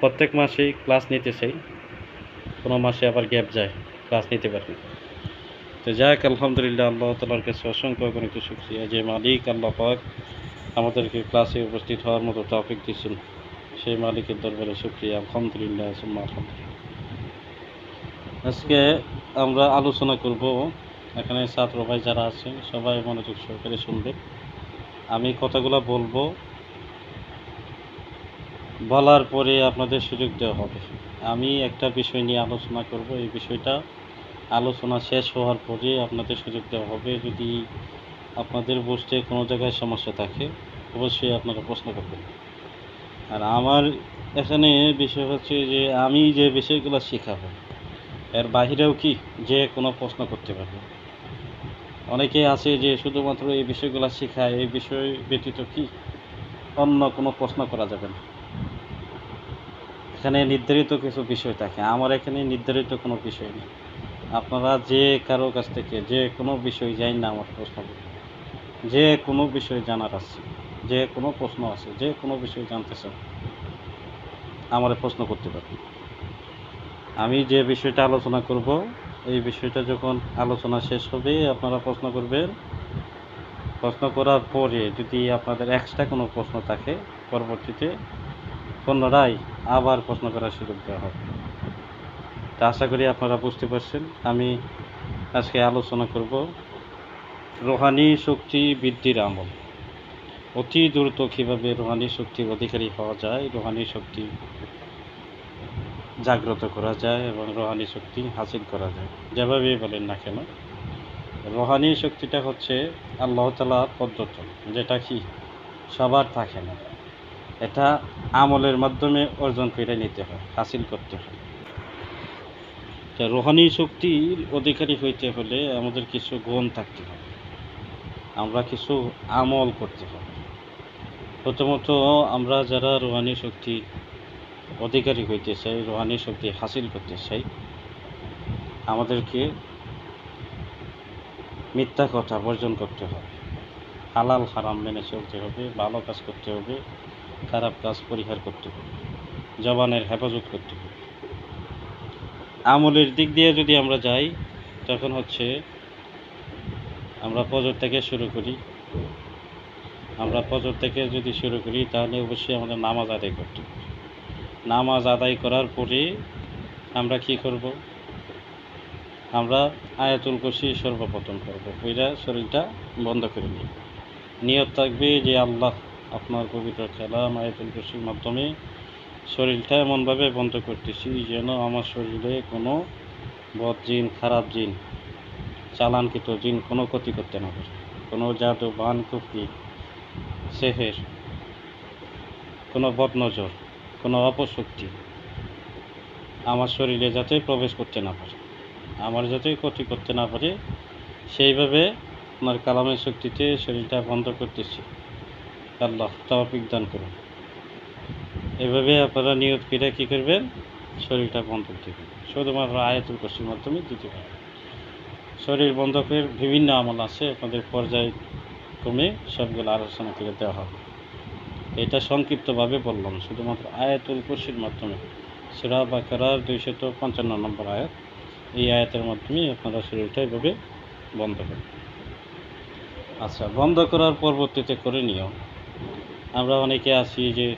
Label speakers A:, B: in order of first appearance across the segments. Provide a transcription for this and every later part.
A: প্রত্যেক মাসেই ক্লাস নিতে চাই, কোনো মাসে আবার গ্যাপ যায় ক্লাস নিতে পারি। তো যাক, আলহামদুলিল্লাহ, আল্লাহ তালার কাছে অসংখ্য অগণিত শুক্রিয়া যে মালিক, আল্লাহ পাক আমাদেরকে ক্লাসে উপস্থিত হওয়ার মতো টপিক দিচ্ছেন সেই মালিকের দরবারে শুক্রিয়া, আলহামদুলিল্লাহ আলহামদুলিল্লাহ। আজকে আমরা আলোচনা করব, এখানে ছাত্র ভাই যারা আছেন সবাই মনোযোগ সহকারে শুনবে। আমি কথাগুলো বলব বলার পরে আপনাদের সুযোগ দেওয়া হবে। আমি একটা বিষয় নিয়ে আলোচনা করব। এই বিষয়টা আলোচনা শেষ হওয়ার পরে আপনাদের সুযোগ দেওয়া হবে। যদি আপনাদের বুঝতে কোনো জায়গায় সমস্যা থাকে, অবশ্যই আপনারা প্রশ্ন করবেন। আর আমার এখানে বিষয় হচ্ছে যে, আমি যে বিষয়গুলো শেখাবো, এর বাহিরেও কি যে কোনো প্রশ্ন করতে পারবে? অনেকে আছে যে, শুধুমাত্র এই বিষয়গুলো শেখায়, এই বিষয় ব্যতীত কি অন্য কোনো প্রশ্ন করা যাবে না। এখানে নির্ধারিত কিছু বিষয় থাকে। আমার এখানে নির্ধারিত কোনো বিষয় নেই। আপনারা যে কারও কাছ থেকে যে কোনো বিষয় জানি না আমার প্রশ্ন। যে কোনো বিষয় জানার আছে, যে কোনো প্রশ্ন আছে, যে কোনো বিষয় জানতে চান, আমার প্রশ্ন করতে পারেন। আমি যে বিষয়টা আলোচনা করব, এই বিষয়টা যখন আলোচনা শেষ হবে, আপনারা প্রশ্ন করবেন। প্রশ্ন করার পরে যদি আপনাদের এক্সট্রা কোনো প্রশ্ন থাকে, পরবর্তীতে পুনরায় আবার প্রশ্ন করার সুযোগ দেওয়া হবে। তা আশা করি আপনারা বুঝতে পারছেন। আমি আজকে আলোচনা করব রোহানি শক্তি বৃদ্ধির আমল। অতি দ্রুত কীভাবে রোহানি শক্তির অধিকারী হওয়া যায়, রোহানি শক্তি জাগ্রত করা যায় এবং রোহানি শক্তি হাসিল করা যায়। যেভাবেই বলেন না কেন, রোহানি শক্তিটা হচ্ছে আল্লাহ তালার পদ্ধতি, যেটা কি? সবার থাকে না। এটা আমলের মাধ্যমে অর্জন করে নিতে হয়, হাসিল করতে হয়। তা রোহানি শক্তির অধিকারী হইতে হলে আমাদের কিছু গুণ থাকতে হবে। আমরা কিছু আমল করতে হবে। প্রথমত আমরা যারা রোহানি শক্তি অধিকারী হইতে চাই, রোহানি শক্তি হাসিল করতে চাই, আমাদেরকে মিথ্যা কথা বর্জন করতে হবে। হালাল হারাম মেনে চলতে হবে, ভালো কাজ করতে হবে খারাপ কাজ পরিহার করতে হবে, জবানের হেফাজত করতে হবে। আমলের দিক দিয়ে যদি আমরা যাই, তখন হচ্ছে আমরা ফজর থেকে শুরু করি। আমরা ফজর থেকে যদি শুরু করি, তাহলে অবশ্যই আমাদের নামাজ আদায় করতে হবে। নামাজ আদায় করার পরে আমরা কি করব? আমরা আয়াতুল কুরসি সর্বপ্রথম করব। ওইটা শরীরটা বন্ধ করে নিই নিয়ত থাকবে যে আল্লাহ আপনার পবিত্র কালাম আয়াতুল কুরসির মাধ্যমে শরীরটা এমনভাবে বন্ধ করতেছি যেন আমার শরীরে কোনো বদ জিন, খারাপ জিন, চালানকৃত জিন কোনো ক্ষতি করতে না পারে। কোনো জাদু, বান, কুফরি, সেহের, কোনো বদনজর, কোনো অপশক্তি আমার শরীরে যাতে প্রবেশ করতে না পারে, আমার যাতে ক্ষতি করতে না পারে, সেইভাবে আপনার কালামের শক্তিতে শরীরটা বন্ধ করতেছি। আল্লাহ, তৌফিক দান করুন। এভাবে আপনারা নিয়ত করে কী করবেন? শরীরটা বন্ধ দিবেন। শুধুমাত্র আয়াতুল কুরসির মাধ্যমে দিতে পারেন। শরীর বন্ধকের বিভিন্ন আমল আছে, আপনাদের পর্যায়ক্রমে সবগুলো আলোচনা করে দেওয়া হবে। এটা সংক্ষিপ্তভাবে বললাম, শুধুমাত্র আয়াতুল কুরসির মাধ্যমে। সেরা সুরা বাকারার দুইশত পঞ্চান্ন নম্বর আয়াত, এই আয়াতের মাধ্যমে আপনারা শরীরটা এভাবে বন্ধ করবেন। আচ্ছা বন্ধ করার পরবর্তীতে করে নিও আমরা অনেকে আছি যে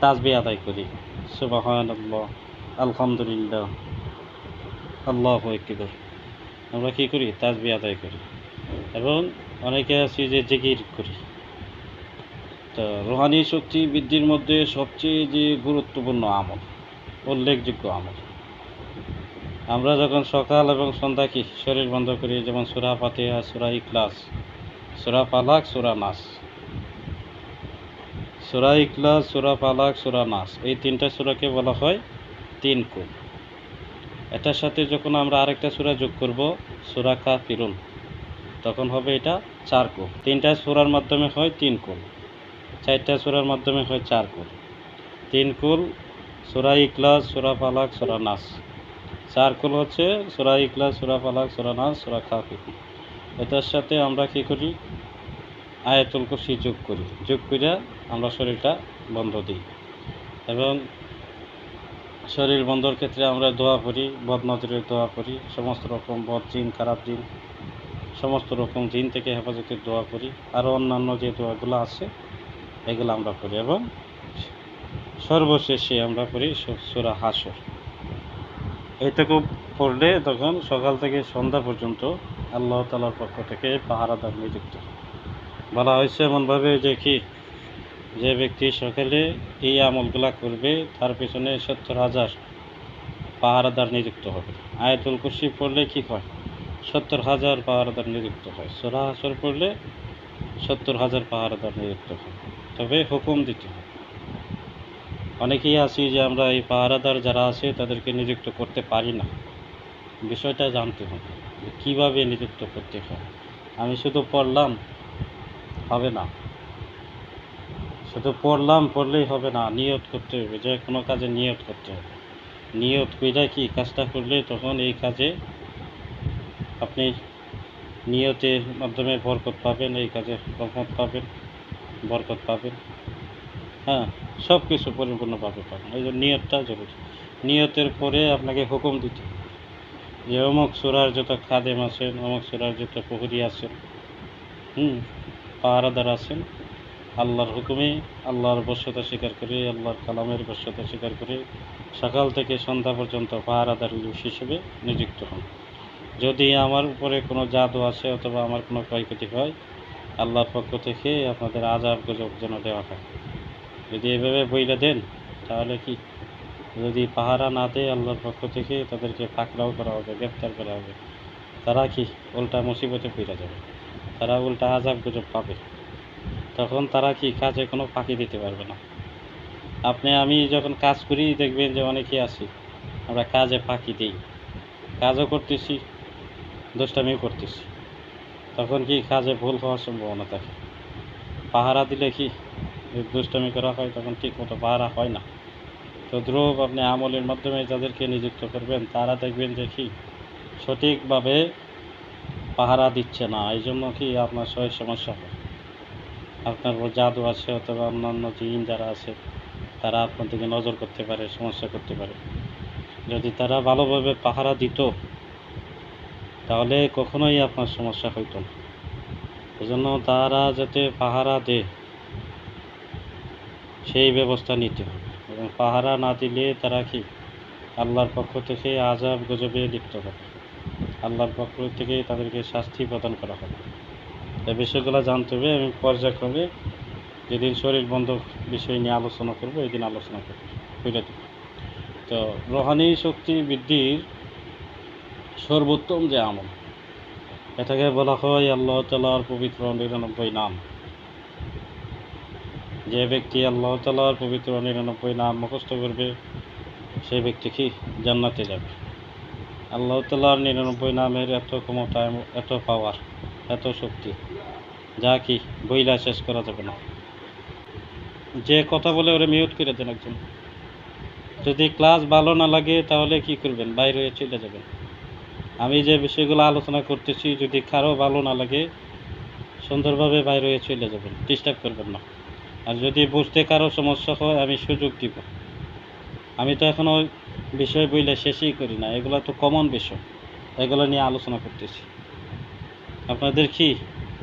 A: তাজবি আদায় করি। সুবাহান আল্লাহ আলহামদুলিল্লাহ, আল্লাহ একবার আমরা কী করি? তাজবি আদায় করি। এবং অনেকে আছি যে জিকির করি। তো রোহানি শক্তি বৃদ্ধির মধ্যে সবচেয়ে যে গুরুত্বপূর্ণ আমল, উল্লেখযোগ্য আমল। আমরা যখন সকাল এবং সন্ধ্যা কি শরীর বন্ধ করি, যেমন সুরা ফাতেহা, সুরা ইখলাস, সুরা পালাক সুরা নাস সুরা ইখলাস, সুরা পালাক সুরা নাস, এই তিনটা সুরাকে বলা হয় তিন কুল। এটার সাথে যখন আমরা আরেকটা সুরা যোগ করব, সুরা কাফিরুন, তখন হবে এটা চার কুল। তিনটা সুরার মাধ্যমে হয় তিন কুল, চারটা সুরার মাধ্যমে হয় চার কুল। তিন কুল, সুরা ইখলাস, সুরা পালাক সুরা নাস। চার কুল হচ্ছে সুরা ইখলাস, সুরা পালাক সুরা নাস, সুরা কাফির এটার সাথে আমরা কি করি? আয়াতুল কুরসি যোগ করি। যোগ করে আমরা শরীরটা বন্ধ দিই। এবং শরীর বন্ধর ক্ষেত্রে আমরা দোয়া করি বদ নজরের দোয়া করি, সমস্ত রকম বদ জিন, খারাপ জিন, সমস্ত রকম জিন থেকে হেফাজতের দোয়া করি আরও অন্যান্য যে দোয়াগুলো আছে, এগুলো আমরা করি এবং সর্বশেষে আমরা করি সূরা হাসর। এইটুকু পড়লে তখন সকাল থেকে সন্ধ্যা পর্যন্ত আল্লাহ তালার পক্ষ থেকে পাহারাদার নিযুক্ত। বলা হয়েছে এমনভাবে যে কি, যে ব্যক্তি সকালে এই আমলগুলা করবে, তার পেছনে সত্তর হাজার পাহারাদার নিযুক্ত হবে। আয়াতুল কুরসি পড়লে কি হয় সত্তর হাজার পাহারাদার নিযুক্ত হয়। সোরা হাসর পড়লে সত্তর হাজার পাহারাদার নিযুক্ত হয়। তবে হুকুম দিতে হয় অনেকেই আছি যে আমরা এই পাহারাদার যারা আছে, তাদেরকে নিযুক্ত করতে পারি না। বিষয়টা জানতে হবে কীভাবে নিযুক্ত করতে হয়। আমি শুধু পড়লাম হবে না। শুধু পড়লাম, পড়লেই হবে না। নিয়ত করতে হবে, যে কোনো কাজে নিয়ত করতে হবে। নিয়ত কইরা কি কাজটা করলে তখন এই কাজে আপনি নিয়তের মাধ্যমে বরকত পাবেন, এই কাজে রহমত পাবেন, বরকত পাবেন। হ্যাঁ সব কিছু পরিপূর্ণভাবে পাবেন। এই জন্য নিয়তটা জরুরি। নিয়তের পরে আপনাকে হুকুম দিতে যে অমুক সুরার যত খাদেম আছেন, অমুক সুরার যত প্রহরী আছেন, হুম পাহারাদার আছেন। আল্লাহর হুকুমে আল্লাহর বশ্যতা স্বীকার করে, আল্লাহর কালামের বশ্যতা স্বীকার করে সকাল থেকে সন্ধ্যা পর্যন্ত পাহারাদার হিসেবে নিযুক্ত হন। যদি আমার উপরে কোনো জাদু আছে অথবা আমার কোনো ক্ষয়ক্ষতি হয়, আল্লাহর পক্ষ থেকে আপনাদের আজাব গজব যেন দেওয়া হয়। যদি এভাবে বইলে দেন, তাহলে কি? যদি পাহারা না দেয়, আল্লাহর পক্ষ থেকে তাদেরকে পাকড়াও করা হবে, গ্রেপ্তার করা হবে। তারা কি উল্টা মুসিবতে পড়ে যাবে? তারা উল্টা আজাব গুজব পাবে। তখন তারা কি কাজে কোনো ফাঁকি দিতে পারবে না। আপনি, আমি যখন কাজ করি, দেখবেন যে অনেকে আছি। আমরা কাজে ফাঁকি দিই। কাজও করতেছি, দুষ্টামিও করতেছি। তখন কি কাজে ভুল হওয়ার সম্ভাবনা থাকে? পাহারা দিলে কি দুষ্টামি করা হয়, তখন ঠিক মতো পাহারা হয় না। তো দ্রুব আপনি আমলের মাধ্যমে যাদেরকে নিযুক্ত করবেন, তারা দেখবেন যে কি সঠিকভাবে পাহারা দিচ্ছে না, এই জন্য কি আপনার সবাই সমস্যা হয় আপনার উপর জাদু আছে অথবা অন্যান্য জিন যারা আছে, তারা আপনার দিকে নজর করতে পারে, সমস্যা করতে পারে। যদি তারা ভালোভাবে পাহারা দিত, তাহলে কখনোই আপনার সমস্যা হইতো না। এজন্য তারা যাতে পাহারা দেয় সেই ব্যবস্থা নিতে হবে। এবং পাহারা না দিলে তারা কি? আল্লাহর পক্ষ থেকে আজাব গজবে লিপ্ত হবে। আল্লাহর পক্ষ থেকে তাদেরকে শাস্তি প্রদান করা হবে। এই বিষয়গুলো জানতে হবে আমি পর্যায়ক্রমে যেদিন শরীর বন্ধ বিষয় নিয়ে আলোচনা করব, এই দিন আলোচনা করব। বুঝলে তো রোহানি শক্তি বৃদ্ধির সর্বোত্তম যে আমল, এটাকে বলা হয় আল্লাহ তালার পবিত্র নিরানব্বই নাম। যে ব্যক্তি আল্লাহ তালার পবিত্র নিরানব্বই নাম মুখস্থ করবে, সেই ব্যক্তি কি? জান্নাতে যাবে। আল্লাহ তালার নিরানব্বই নামের এত ক্ষমতা, এত পাওয়ার এত শক্তি, যা কি বইলা শেষ করা যাবে না। যে কথা বলে ওরা মিউট করে দেন একজন। যদি ক্লাস ভালো না লাগে, তাহলে কি করবেন? বাইরে চলে যাবেন। আমি যে বিষয়গুলো আলোচনা করতেছি, যদি কারও ভালো না লাগে, সুন্দরভাবে বাইরে চলে যাবেন ডিস্টার্ব করবেন না। আর যদি বুঝতে কারও সমস্যা হয়, আমি সুযোগ দিব। আমি তো এখনও বিষয় বইলে শেষই করি না, এগুলো তো কমন বিষয়, এগুলো নিয়ে আলোচনা করতেছি। আপনাদের কি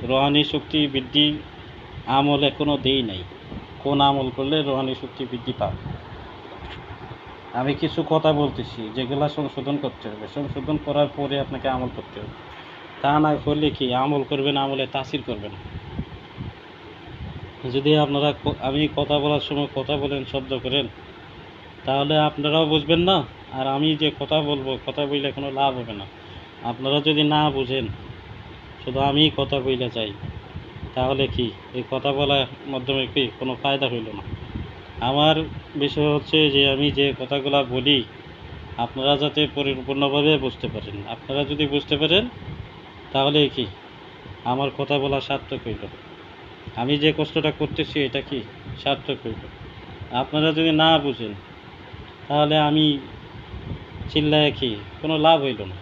A: রোহানি শক্তি বৃদ্ধি আমল এখনও দেই নাই? কোন আমল করলে রোহানি শক্তি বৃদ্ধি পাবে? আমি কিছু কথা বলতেছি, যেগুলা সংশোধন করতে হবে। সংশোধন করার পরে আপনাকে আমল করতে হবে। তা না করলে কি আমল করবেন, আমলে তাসির করবে না যদি আপনারা আমি কথা বলার সময় কথা বলেন, শব্দ করেন তাহলে আপনারাও বুঝবেন না, আর আমি যে কথা বলব, কথা বললে কোনো লাভ হবে না। আপনারা যদি না বুঝেন, শুধু আমি কথা বইলে চাই। তাহলে কি? এই কথা বলার মাধ্যমে কি কোনো ফায়দা হইল না? আমার বিষয় হচ্ছে যে, আমি যে কথাগুলো বলি, আপনারা যাতে পরিপূর্ণভাবে বুঝতে পারেন। আপনারা যদি বুঝতে পারেন, তাহলে কি? আমার কথা বলা সার্থক হইল। আমি যে কষ্টটা করতেছি, এটা কি সার্থক হইল? আপনারা যদি না বুঝেন তাহলে আমি চিল্লায় কি? কোনো লাভ হইল না।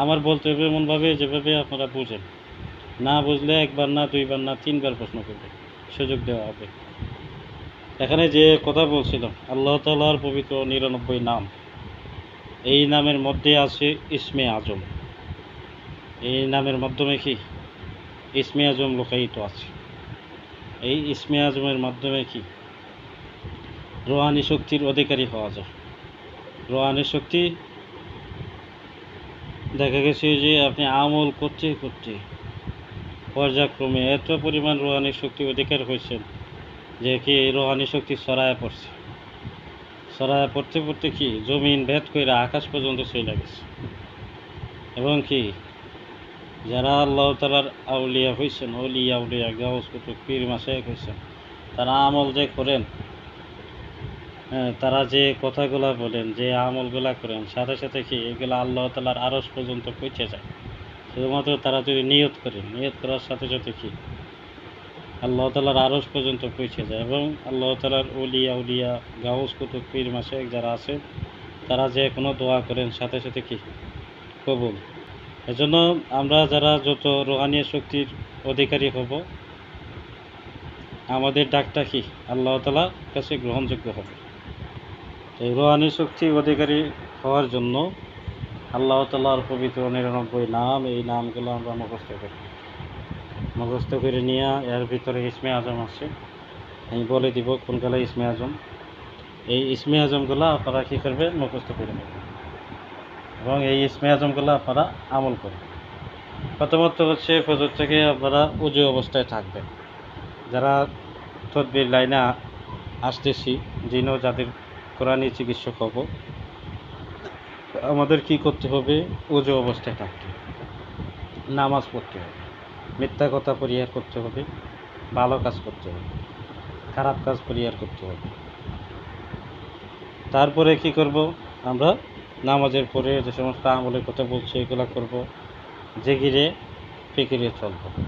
A: আমার বলতে হবে এমনভাবে যেভাবে আপনারা বুঝেন। না বুঝলে একবার না দুইবার না তিনবার প্রশ্ন করবে সুযোগ দেওয়া হবে। এখানে যে কথা বলছিলাম, আল্লাহ তালার পবিত্র নিরানব্বই নাম। এই নামের মধ্যে আছে ইসমে আজম। এই নামের মাধ্যমে কি? ইসমে আজম লোকায়িত আছে। এই ইসমে আজমের মাধ্যমে কি? রোহানি শক্তির অধিকারী হওয়া যায়। রোহানি শক্তি, দেখা গেছে যে আপনি আমল করতে করতে পর্যায়ক্রমে এত পরিমাণ রোহানি শক্তি অধিকার হয়েছেন যে কি রোহানি শক্তি ছড়ায় পড়ছে। ছড়ায় পড়তে পড়তে কি জমিন ভেদ করে আকাশ পর্যন্ত চলে গেছে। এবং কি যারা আল্লাহ তালার আউলিয়া হয়েছেন অলিয়া আউলিয়া গাউস কুতুব পীর মাসায়ক হয়েছেন তারা আমল যে করেন তারা যে কথাগুলা বলেন, যে আমলগুলা করেন, সাথে সাথে কি এগুলো আল্লাহ তালার আরস পর্যন্ত পৌঁছে যায়? শুধুমাত্র তারা যদি নিয়ত করে, নিয়ত করার সাথে সাথে কি আল্লাহ তালার আরস পর্যন্ত পৌঁছে যায়? এবং আল্লাহ তালার উলিয়া উলিয়া গাউস কুতুব পীর মাসায়ক যারা আছে তারা যে কোনো দোয়া করেন, সাথে সাথে কি কবুল। এজন্য আমরা যারা যত রোহানীয় শক্তির অধিকারী হব, আমাদের ডাকটা কি আল্লাহ তালা কাছে গ্রহণযোগ্য হবে। এই রোহানি শক্তি অধিকারী হওয়ার জন্য আল্লাহ তাল্লাহর পবিত্র নিরানব্বই নাম, এই নামগুলো আমরা মুখস্থ করি। মুখস্থ করে নিয়ে এর ভিতরে ইসমে আজম আছে। আমি বলে দিব কোনগুলো ইসমে আজম। এই ইসমে আজমগুলো আপনারা কী করবেন মুখস্থ করে নেবেন। এবং এই ইসমে আজমগুলো আপনারা আমল করবেন। প্রথমত হচ্ছে ফজর থেকে আপনারা উজু অবস্থায় থাকবেন। যারা তদবির লাইনে আসতেছি যিনিও যাদের কোরআনী চিকিৎসক হব আমাদের কি করতে হবে? উজু অবস্থায় থাকতে নামাজ পড়তে হবে। মিথ্যা কথা পরিহার করতে হবে। ভালো কাজ করতে হবে। খারাপ কাজ পরিহার করতে হবে। তারপরে কি করব? আমরা নামাজের পরে যে সমস্ত আমলের কথা বলছি, এগুলো করব। জেগিরে ফিকিরে চলবো।